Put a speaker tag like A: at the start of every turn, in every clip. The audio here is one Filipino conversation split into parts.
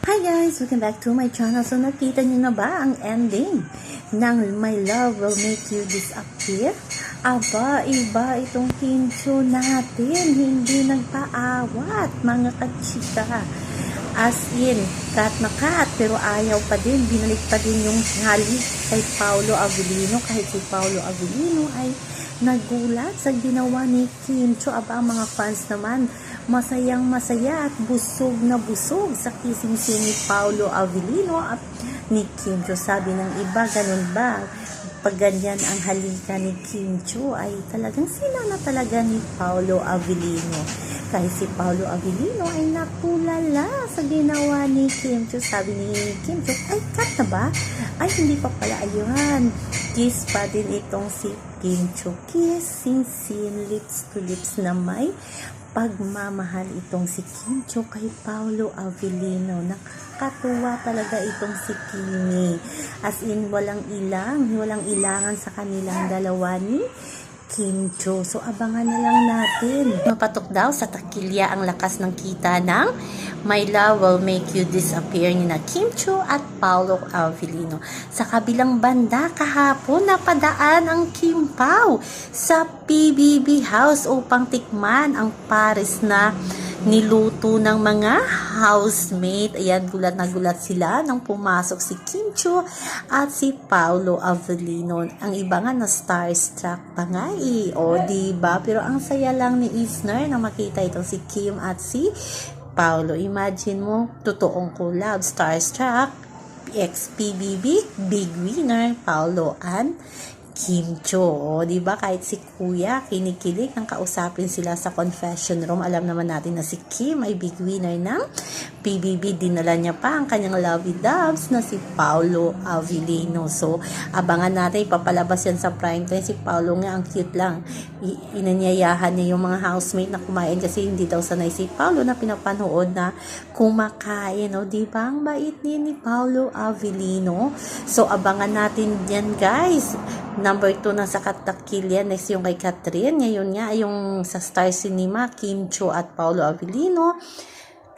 A: Hi guys! Welcome back to my channel. So nakita niyo na ba ang ending ng My Love Will Make You Disappear? Aba, iba itong hincho natin. Hindi nagpaawat, mga kachika. As in, kat na kat, pero ayaw pa din. Binalik pa din yung halik kay Paolo Avellino. Kahit si Paolo Avellino ay nagulat sa ginawa ni Kim Cho. Aba, mga fans naman, masayang masaya at busog na busog sa kissing scene ni Paolo Avellino at ni Kim Cho. Sabi ng iba, ganun ba? Pag ganyan ang halika ni Kim Cho ay talagang sila na talaga ni Paolo Avellino. Kahit si Paolo Avellino ay natulala sa ginawa ni Kim Cho. Sabi ni Kim Cho, ay cut na ba? Ay hindi pa pala ayun. Kiss pa din itong si Kim Cho. Kissing scene lips to lips na may pagmamahal itong si Kim Cho kay Paolo Avellino. Nakakatuwa talaga itong si Kimi. As in, walang ilang, walang ilangan sa kanilang dalawa ni Kim Cho. So, abangan na lang natin. Mapatok daw sa takilya ang lakas ng kita ng My Love Will Make You Disappear ni na Kim Cho at Paolo Avellino. Sa kabilang banda, kahapon napadaan ang Kim Pao sa PBB House upang tikman ang pares na niluto ng mga housemate. Ayan, gulat na gulat sila nang pumasok si Kim Cho at si Paolo Avellino. Ang iba nga na starstruck pa nga eh. O, diba? Pero ang saya lang ni Isner na makita itong si Kim at si Paolo. Imagine mo, totoong collab, starstruck, ex-PBB, big winner, Paolo and Kim Cho. O, di ba Kahit si Kuya, kinikilig nang kausapin sila sa confession room. Alam naman natin na si Kim ay big winner ng PBB. Dinala niya pa ang kanyang lovey doves na si Paolo Avellino. So, abangan natin, ipapalabas yan sa prime time. Si Paolo nga, ang cute lang. I- inanyayahan niya yung mga housemate na kumain kasi hindi daw sanay si Paolo na pinapanood na kumakain. O, di ba? Ang bait din ni Paolo Avellino. So, abangan natin yan, guys. Number 2 na sa Katakilya. Next yung kay Catherine. Ngayon nga, yung sa Star Cinema, Kim Cho at Paolo Avellino.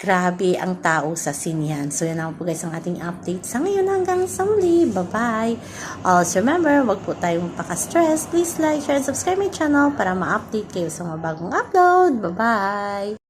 A: Grabe ang tao sa sinyan. So, yan naman po guys ang ating update sa ngayon hanggang sa muli. Bye-bye! Also, remember, wag po tayong paka-stress. Please like, share, and subscribe my channel para ma-update kayo sa mga bagong upload. Bye-bye!